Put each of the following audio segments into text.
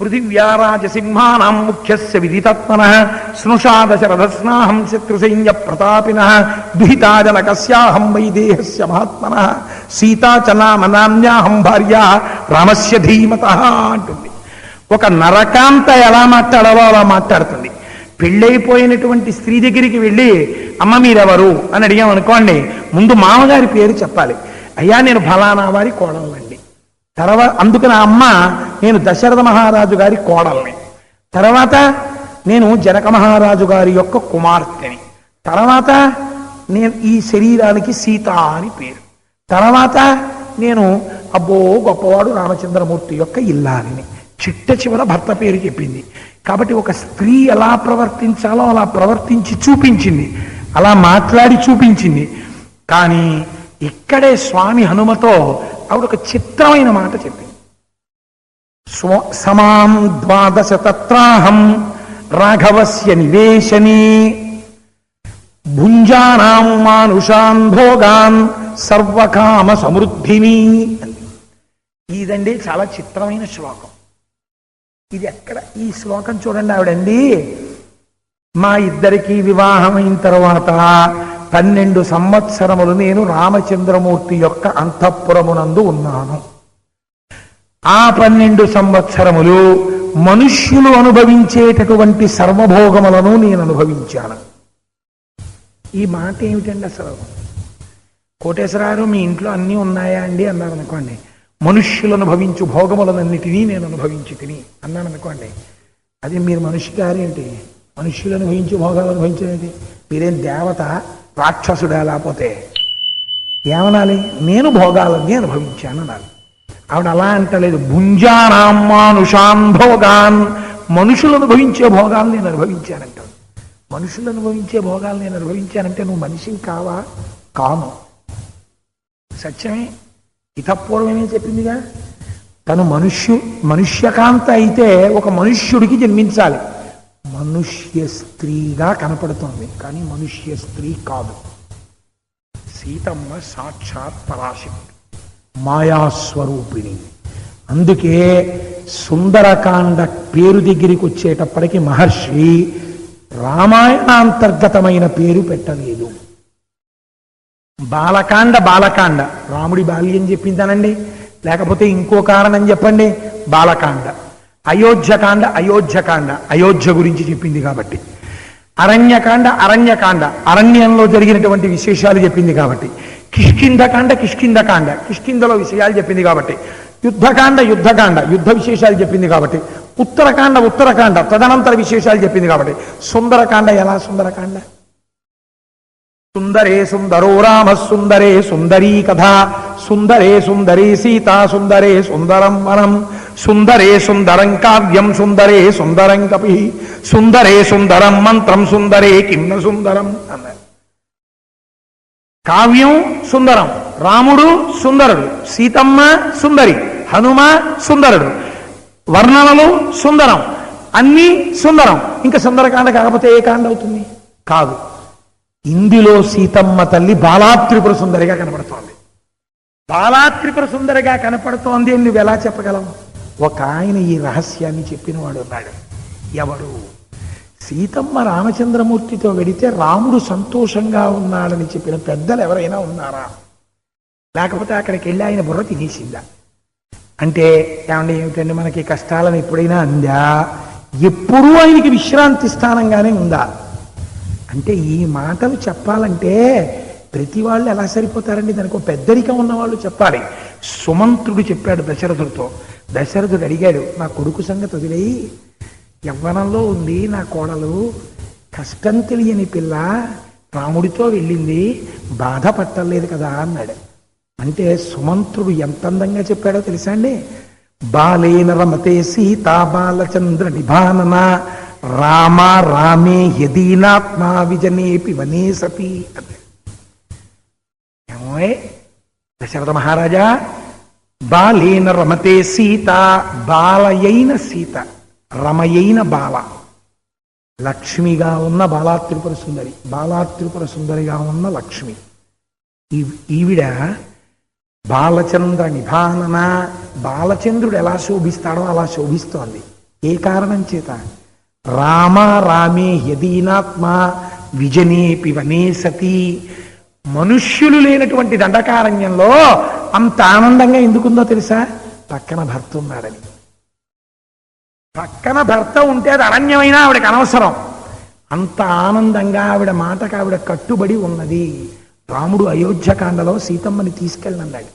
పృథివ్యారాజసింహానాం ముఖ్యస్య విదితత్మన స్నుషా దశరథస్నాహం శత్రుసైన్య ప్రతాపిన దుహితాజనకస్యాహం వైదేహస్య మహాత్మన సీతాచనామనాన్యాహం భార్య రామస్య ధీమత అంటుంది. ఒక నరకాంత ఎలా మాట్లాడాలో అలా మాట్లాడుతుంది. పెళ్ళైపోయినటువంటి స్త్రీ దగ్గరికి వెళ్ళి అమ్మ మీరెవరు? అని అడిగామనుకోండి ముందు మామగారి పేరు చెప్పాలి. అయ్యా నేను ఫలానా వారి కోడలండి తర్వాత అందుకని ఆ అమ్మ నేను దశరథ మహారాజు గారి కోడల్ని. తర్వాత నేను జనక మహారాజు గారి యొక్క కుమార్తెని. తర్వాత నేను ఈ శరీరానికి సీత అని పేరు. తర్వాత నేను అబ్బో గొప్పవాడు రామచంద్రమూర్తి యొక్క ఇల్లాలిని. చిట్ట చివర భర్త పేరు చెప్పింది. కాబట్టి ఒక స్త్రీ ఎలా ప్రవర్తించాలో అలా ప్రవర్తించి చూపించింది. అలా మాట్లాడి చూపించింది. కానీ ఇక్కడే స్వామి హనుమతో ఆవిడ ఒక చిత్రమైన మాట చెప్పింది. స్వ- సమాం ద్వాదశ తత్రాహం రాఘవస్య నివేశని భుంజానాం మానుషాన్ భోగాన్ సర్వకామ సమృద్ధిని ఇదండి చాలా చిత్రమైన శ్లోకం. ఇది ఎక్కడ? ఈ శ్లోకం చూడండి ఆవిడండి. మా ఇద్దరికి వివాహమైన తర్వాత పన్నెండు సంవత్సరములు నేను రామచంద్రమూర్తి యొక్క అంతఃపురమునందు ఉన్నాను. ఆ పన్నెండు సంవత్సరములు మనుష్యులు అనుభవించేటటువంటి సర్వభోగములను నేను అనుభవించాను. ఈ మాట ఏమిటండి అసలు? కోటేశ్వరారు మీ ఇంట్లో అన్నీ ఉన్నాయా అండి? అన్నారు అనుకోండి. మనుష్యులు అనుభవించు భోగములనన్నిటినీ నేను అనుభవించి తిని అన్నాను అనుకోండి. అది మీరు మనిషి గారేంటి? మనుష్యులు అనుభవించు భోగాలు అనుభవించేది? మీరేం దేవత? రాక్షసుడా లేకపోతే ఏమనాలి? నేను భోగాలన్నీ అనుభవించాను అనాలి. ఆవిడ అలా అంటలేదు. భుంజానాం మానుషాన్ భోగాన్ మనుషులు అనుభవించే భోగాలు నేను అనుభవించానంటాడు మనుషులు అనుభవించే భోగాలు నేను అనుభవించానంటే నువ్వు మనిషిని కావా? కాను. సత్యమే ఇతపూర్వమే చెప్పిందిగా. తను మనుష్యు మనుష్యకాంత అయితే ఒక మనుష్యుడికి జన్మించాలి. మనుష్య స్త్రీగా కనపడుతోంది కానీ మనుష్య స్త్రీ కాదు. సీతమ్మ సాక్షాత్ పరాశక్తి మాయాస్వరూపిణి. అందుకే సుందరకాండ పేరు దగ్గరికి వచ్చేటప్పటికి మహర్షి రామాయణాంతర్గతమైన పేరు పెట్టలేదు. బాలకాండ బాలకాండ రాముడి బాల్యం చెప్పిందానండి. లేకపోతే ఇంకో కారణం చెప్పండి బాలకాండ. అయోధ్యకాండ అయోధ్యకాండ అయోధ్య గురించి చెప్పింది కాబట్టి. అరణ్యకాండ అరణ్యకాండ అరణ్యంలో జరిగినటువంటి విశేషాలు చెప్పింది కాబట్టి. కిష్కింధకాండ కిష్కింధకాండ కిష్కింధలో విషయాలు చెప్పింది కాబట్టి. యుద్ధకాండ యుద్ధకాండ యుద్ధ విశేషాలు చెప్పింది కాబట్టి. ఉత్తరకాండ ఉత్తరకాండ తదనంతర విశేషాలు చెప్పింది కాబట్టి. సుందరకాండ ఎలా సుందరకాండ? సుందరే సుందరో రామ సుందరే సుందరీ కథ. సుందరే సుందరీ సీతా సుందరే సుందరం వనం. సుందరే సుందరం కావ్యం సుందరే సుందరం కపి. సుందరే సుందరం మంత్రం సుందరే కిమ్న సుందరం అన్నారు. కావ్యం సుందరం రాముడు సుందరుడు సీతమ్మ సుందరి హనుమ సుందరుడు వర్ణనలు సుందరం అన్నీ సుందరం. ఇంకా సుందరకాండ కాకపోతే ఏ కాండ అవుతుంది? కాదు. ఇందులో సీతమ్మ తల్లి బాలాత్రిపుర సుందరిగా కనపడుతోంది. బాలాత్రిపుర సుందరిగా కనపడుతోంది అని నువ్వు ఎలా చెప్పగలవు? ఒక ఆయన ఈ రహస్యాన్ని చెప్పినవాడు ఉన్నాడు. ఎవడు సీతమ్మ రామచంద్రమూర్తితో వెడితే రాముడు సంతోషంగా ఉన్నాడని చెప్పిన పెద్దలు ఎవరైనా ఉన్నారా? లేకపోతే అక్కడికి వెళ్ళి ఆయన బుర్ర తినేసిందా? అంటే ఏమండి ఏమిటండి మనకి కష్టాలను ఎప్పుడైనా అందా? ఎప్పుడూ ఆయనకి విశ్రాంతి స్థానంగానే ఉందా? అంటే ఈ మాటలు చెప్పాలంటే ప్రతి వాళ్ళు ఎలా సరిపోతారండి? దానికి ఒక పెద్దరికం ఉన్న వాళ్ళు చెప్పాలి. సుమంత్రుడు చెప్పాడు దశరథుడితో. దశరథుడు అడిగాడు నా కొడుకు సంగతి వదిలేయి. యవ్వనంలో ఉంది నా కోడలు. కష్టం తెలియని పిల్ల రాముడితో వెళ్ళింది. బాధ పట్టలేదు కదా అన్నాడు. అంటే సుమంత్రుడు ఎంత అందంగా చెప్పాడో తెలుసా అండి? బాలేన రమతే సీతా బాలచంద్ర నిభానన రామ రామే యదీనాత్మా విజనేపి వనే సపి ఏమోయ్ దశరథ మహారాజా బాలేన రమతే సీత బాలయైన సీత రమయైన బాల. లక్ష్మిగా ఉన్న బాలాత్రిపుర సుందరి బాలాత్రిపుర సుందరిగా ఉన్న లక్ష్మి. ఈవిడ బాలచంద్ర నిభానన బాలచంద్రుడు ఎలా శోభిస్తాడో అలా శోభిస్తోంది. ఏ కారణం చేత? రామ రామే యదీనాత్మ విజనే పివనే సతి. మనుష్యులు లేనటువంటి దండకారణ్యంలో అంత ఆనందంగా ఎందుకుందో తెలుసా? పక్కన భర్త ఉన్నాడని. పక్కన భర్త ఉంటే అది అరణ్యమైనా ఆవిడకి అనవసరం. అంత ఆనందంగా ఆవిడ మాటకు ఆవిడ కట్టుబడి ఉన్నది. రాముడు అయోధ్యకాండలో సీతమ్మని తీసుకెళ్ళనన్నాడు.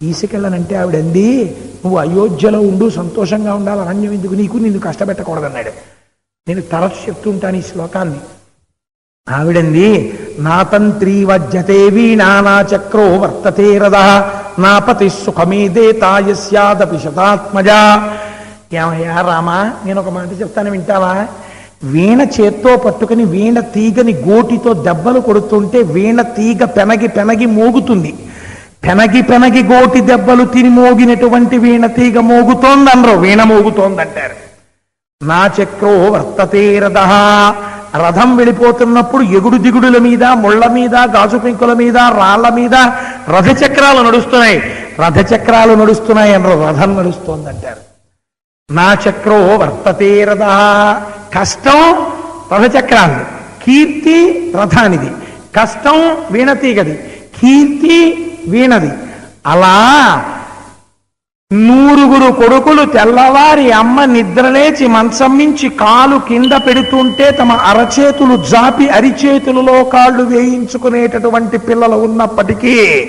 తీసుకెళ్ళనంటే ఆవిడంది నువ్వు అయోధ్యలో ఉండు సంతోషంగా ఉండాలి అరణ్యం ఎందుకు? నీకు నిన్ను కష్టపెట్టకూడదన్నాడు. నేను తరచు చెప్తుంటాను ఈ శ్లోకాన్ని. ఆవిడంది నా తంత్రి వజ్యతే చక్రో వర్తతే రథ నాపతి సుఖమేదే తాయస్యాదపి శతాత్మజ. ఏమయ్యా రామా నేను ఒక మాట చెప్తాను వింటావా? వీణ చేత్తో పట్టుకుని వీణ తీగని గోటితో దెబ్బలు కొడుతుంటే వీణ తీగ పెనగి పెనగి మోగుతుంది. పెనగి పెనగి గోటి దెబ్బలు తిని మోగినటువంటి వీణ తీగ మోగుతోందనరు. వీణ మోగుతోందంటారు. నా చక్రో వర్తతే రథ. రథం వెళ్ళిపోతున్నప్పుడు ఎగుడు దిగుడుల మీద ముళ్ళ మీద గాజు పెంకుల మీద రాళ్ళ మీద రథచక్రాలు నడుస్తున్నాయి. రథచక్రాలు నడుస్తున్నాయి అన్నారు. రథం నడుస్తోందంటారు. నా చక్రో వర్తతే రథ. కష్టం రథచక్రాలు కీర్తి రథానిది. కష్టం వీణతీగది. కీర్తి వీణది. అలా నూరుగురు కొడుకులు తెల్లవారి అమ్మ నిద్రలేచి మంచం కాలు కింద పెడుతుంటే తమ అరచేతులు జాపి అరిచేతులలో కాళ్ళు వేయించుకునేటటువంటి పిల్లలు ఉన్నప్పటికీ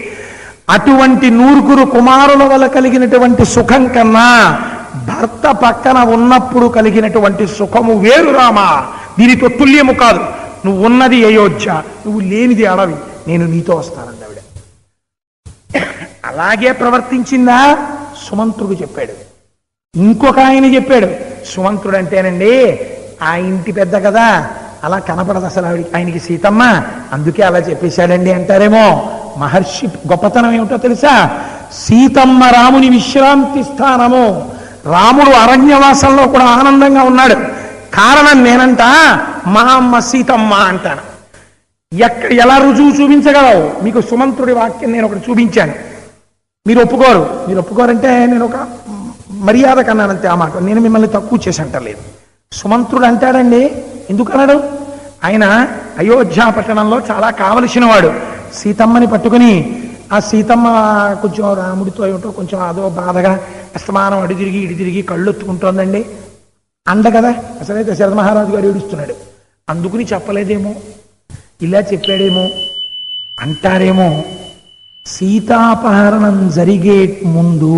అటువంటి నూరుగురు కుమారుల వల్ల కలిగినటువంటి సుఖం కన్నా భర్త పక్కన ఉన్నప్పుడు కలిగినటువంటి సుఖము వేరు రామా. దీనితో తుల్యము కాదు. నువ్వు ఉన్నది అయోధ్య. నువ్వు లేనిది అడవి. నేను నీతో వస్తానండి ఆవిడ. అలాగే ప్రవర్తించిందా? సుమంత్రుడు చెప్పాడు. ఇంకొక ఆయన చెప్పాడు సుమంత్రుడు అంటేనండి ఆ ఇంటి పెద్ద కదా అలా కనపడదు అసలు ఆవిడ ఆయనకి సీతమ్మ అందుకే అలా చెప్పేశాడండి అంటారేమో. మహర్షి గొప్పతనం ఏమిటో తెలుసా? సీతమ్మ రాముని విశ్రాంతి స్థానము. రాముడు అరణ్యవాసంలో కూడా ఆనందంగా ఉన్నాడు. కారణం నేనంట మా అమ్మ సీతమ్మ అంటాను. ఎక్కడ ఎలా రుజువు చూపించగలవు? మీకు సుమంత్రుడి వాక్యం నేను ఒకటి చూపించాను. మీరు ఒప్పుకోరు. మీరు ఒప్పుకోరంటే నేను ఒక మర్యాద కన్నానంతే ఆ మాట. నేను మిమ్మల్ని తక్కువ చేసి అంటలేదు సుమంత్రుడు అంటాడండి ఎందుకు అన్నాడు? ఆయన అయోధ్య పట్టణంలో చాలా కావలసిన వాడు సీతమ్మని పట్టుకుని ఆ సీతమ్మ కొంచెం రాముడితో ఏమిటో కొంచెం అదో బాధగా అస్తమానం అడి తిరిగి ఇడి తిరిగి కళ్ళు ఎత్తుకుంటోందండి అండ కదా? అసలైతే దశరథ మహారాజు గారు ఏడుస్తున్నాడు. అందుకుని చెప్పలేదేమో? ఇలా చెప్పాడేమో? అంటారేమో? సీతాపహరణం జరిగే ముందు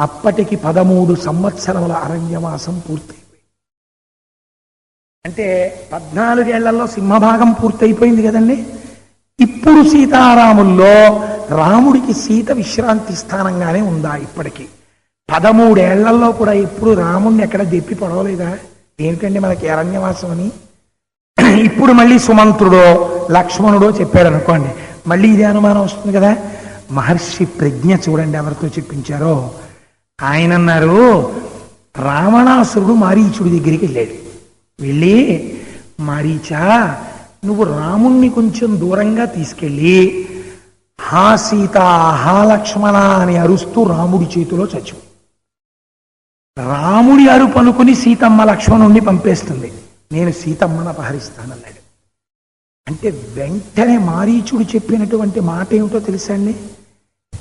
అప్పటికి పదమూడు సంవత్సరముల అరణ్యవాసం పూర్తయింది అంటే పద్నాలుగేళ్ళలో సింహభాగం పూర్తయిపోయింది కదండి? ఇప్పుడు సీతారాముల్లో రాముడికి సీత విశ్రాంతి స్థానంగానే ఉందా ఇప్పటికి? పదమూడేళ్ళలో కూడా ఇప్పుడు రాముడిని ఎక్కడ దెప్పి పడవలేదా? ఏంటండి మనకి అరణ్యవాసం అని? ఇప్పుడు మళ్ళీ సుమంత్రుడో లక్ష్మణుడో చెప్పాడు అనుకోండి మళ్ళీ ఇదే అనుమానం వస్తుంది కదా? మహర్షి ప్రజ్ఞ చూడండి ఎవరితో చెప్పించారో. ఆయన అన్నారు రావణాసురుడు మారీచుడి దగ్గరికి వెళ్ళాడు. వెళ్ళి మారీచా నువ్వు రాముణ్ణి కొంచెం దూరంగా తీసుకెళ్ళి హా సీత హా లక్ష్మణ అని అరుస్తూ రాముడి చేతిలో చచ్చు రాముడి అరుపు అనుకుని సీతమ్మ లక్ష్మణుణ్ణి పంపేస్తుంది. నేను సీతమ్మను అపహరిస్తానన్నాడు. అంటే వెంటనే మారీచుడు చెప్పినటువంటి మాట ఏమిటో తెలుసా అండి?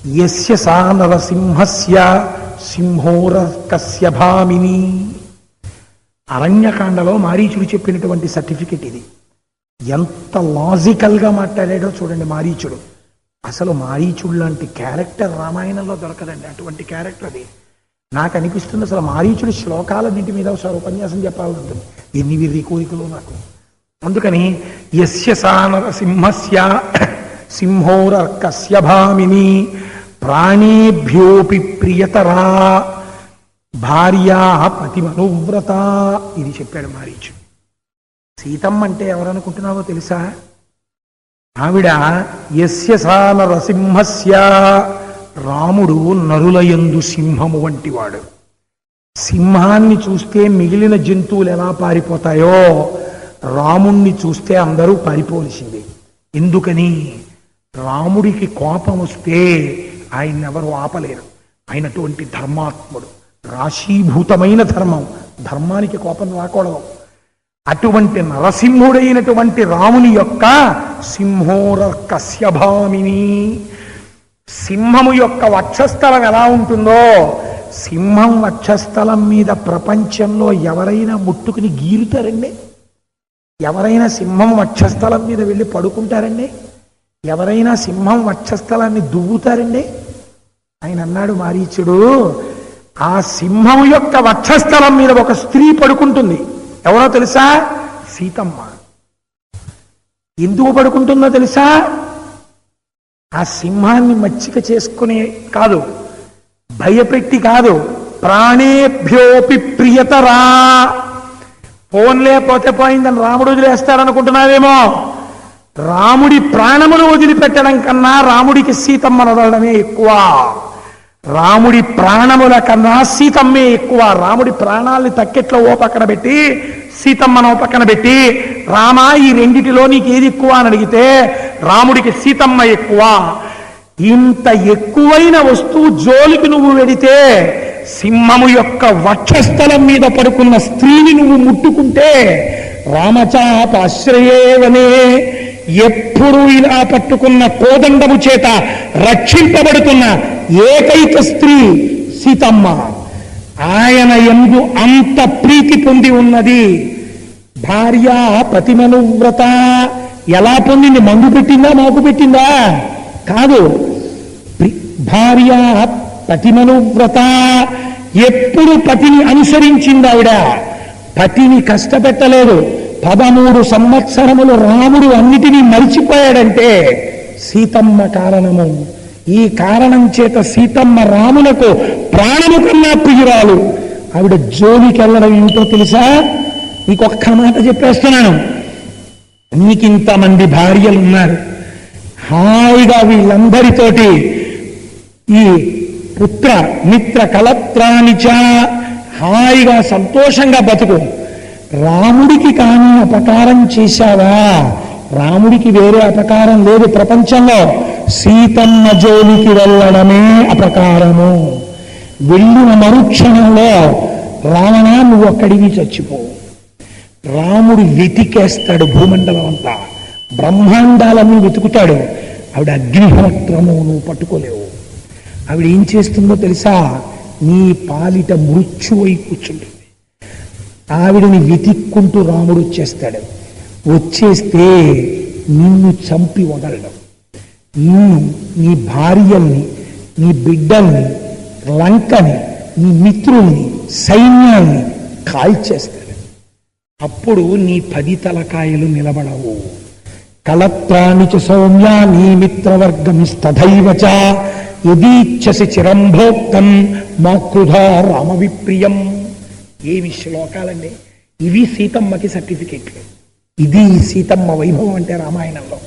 యస్య సా నరసింహస్య సింహోరకస్య భామిని. అరణ్యకాండలో మారీచుడు చెప్పినటువంటి సర్టిఫికెట్ ఇది. ఎంత లాజికల్గా మాట్లాడాడో చూడండి మారీచుడు. అసలు మారీచుడు లాంటి క్యారెక్టర్ రామాయణంలో దొరకదండి. అటువంటి క్యారెక్టర్ అది. నాకు అనిపిస్తుంది అసలు మారీచుడు శ్లోకాలన్నింటి మీద ఒకసారి ఉపన్యాసం చెప్పాలని ఉంటుంది ఎన్ని విర్రి కోరికలు నాకు. అందుకని యస్య సానర సింహస్య సింహోరర్కస్య భామిని ప్రాణేభ్యోపి ప్రియతరా భార్యా పతిమనువ్రత ఇది చెప్పాడు మారీచు. సీతమ్మ అంటే ఎవరనుకుంటున్నావో తెలుసా? ఆవిడ యస్య సానర సింహస్య రాముడు నరులయందు సింహము వంటివాడు. సింహాన్ని చూస్తే మిగిలిన జంతువులు ఎలా పారిపోతాయో రాముణ్ణి చూస్తే అందరూ పారిపోవలసిందే ఎందుకని? రాముడికి కోపం వస్తే ఆయన ఎవరు ఆపలేరు. అయినటువంటి ధర్మాత్ముడు. రాశీభూతమైన ధర్మం. ధర్మానికి కోపం రాకూడదు. అటువంటి నరసింహుడైనటువంటి రాముని యొక్క సింహోర కశ్యభామిని సింహము యొక్క వక్షస్థలం ఎలా ఉంటుందో? సింహం వక్షస్థలం మీద ప్రపంచంలో ఎవరైనా ముట్టుకుని గీరుతారండి? ఎవరైనా సింహం వక్షస్థలం మీద వెళ్ళి పడుకుంటారండి? ఎవరైనా సింహం వక్షస్థలాన్ని దువ్వుతారండి? ఆయన అన్నాడు మారీచుడు ఆ సింహం యొక్క వక్షస్థలం మీద ఒక స్త్రీ పడుకుంటుంది. ఎవరో తెలుసా? సీతమ్మ. ఎందుకు పడుకుంటుందో తెలుసా? ఆ సింహాన్ని మచ్చిక చేసుకునే కాదు భయపెట్టి కాదు ప్రాణేభ్యోపి ప్రియతరా ఫోన్లే పోతే పోయిందని రాముడు వదిలేస్తాడనుకుంటున్నావేమో రాముడి ప్రాణమును వదిలిపెట్టడం కన్నా రాముడికి సీతమ్మను వదలడమే ఎక్కువ. రాముడి ప్రాణముల కన్నా సీతమ్మే ఎక్కువ. రాముడి ప్రాణాల్ని తక్కెట్లో ఓ పక్కన పెట్టి సీతమ్మను ఓ పక్కన పెట్టి రామా ఈ రెండిటిలో నీకు ఏది ఎక్కువ అని అడిగితే రాముడికి సీతమ్మ ఎక్కువ. ఇంత ఎక్కువైన వస్తువు జోలికి నువ్వు వెడితే సింహము యొక్క వక్షస్థలం మీద పడుకున్న స్త్రీని నువ్వు ముట్టుకుంటే రామచాపాశ్రయేవనే ఎప్పుడు ఇలా పట్టుకున్న కోదండము చేత రక్షింపబడుతున్న ఏకైక స్త్రీ సీతమ్మ. ఆయన ఎందు అంత ప్రీతి పొంది ఉన్నది. భార్య ప్రతిమనువ్రత ఎలా పొందింది? మందు పెట్టిందా? మాకు పెట్టిందా? కాదు. భార్య పతిమనువ్రత ఎప్పుడు పతిని అనుసరించింది ఆవిడ? పతిని కష్టపెట్టలేదు. పదమూడు సంవత్సరములు రాముడు అన్నిటినీ మరిచిపోయాడంటే సీతమ్మ కారణము. ఈ కారణం చేత సీతమ్మ రాములకు ప్రాణము కన్నా ప్రియురాలు. ఆవిడ జోలికి వెళ్ళడం ఏమిటో తెలుసా? నీకొక్క మాట చెప్పేస్తున్నాను. నీకింతమంది భార్యలు ఉన్నారు హాయిగా వీళ్ళందరితోటి ఈ పుత్ర మిత్ర కలత్రానిచ హాయిగా సంతోషంగా బతుకు. రాముడికి కానీ అపకారం చేశావా? రాముడికి వేరే అపకారం లేదు ప్రపంచంలో. సీతమ్మ జోలికి వెళ్ళడమే అపకారము. వెళ్ళిన మరుక్షణంలో రావణ నువ్వు అక్కడికి చచ్చిపోవు రాముడు వెతికేస్తాడు భూమండలం అంతా. బ్రహ్మాండాలన్నీ వెతుకుతాడు. ఆవిడ అగ్నిహోత్రము నువ్వు పట్టుకోలేవు. ఆవిడ ఏం చేస్తుందో తెలుసా? నీ పాలిట మృత్యువై కూర్చుంటుంది. ఆవిడని వెతిక్కుంటూ రాముడు వచ్చేస్తాడు. వచ్చేస్తే నిన్ను చంపి వదలడం. నిన్ను నీ భార్యల్ని నీ బిడ్డల్ని లంకని నీ మిత్రుల్ని సైన్యాన్ని కాల్చేస్తాడు. అప్పుడు నీ పది తలకాయలు నిలబడవు. కలత్రాని చ సౌమ్యా నీ మిత్రవర్గమిస్తథైవచ యదీచ్ఛసి చిరం భోక్తం మా కృధా రామ విప్రియం ఏమి శ్లోకాలండి? ఇవి సీతమ్మకి సర్టిఫికెట్లు. ఇది సీతమ్మ వైభవం అంటే రామాయణంలో.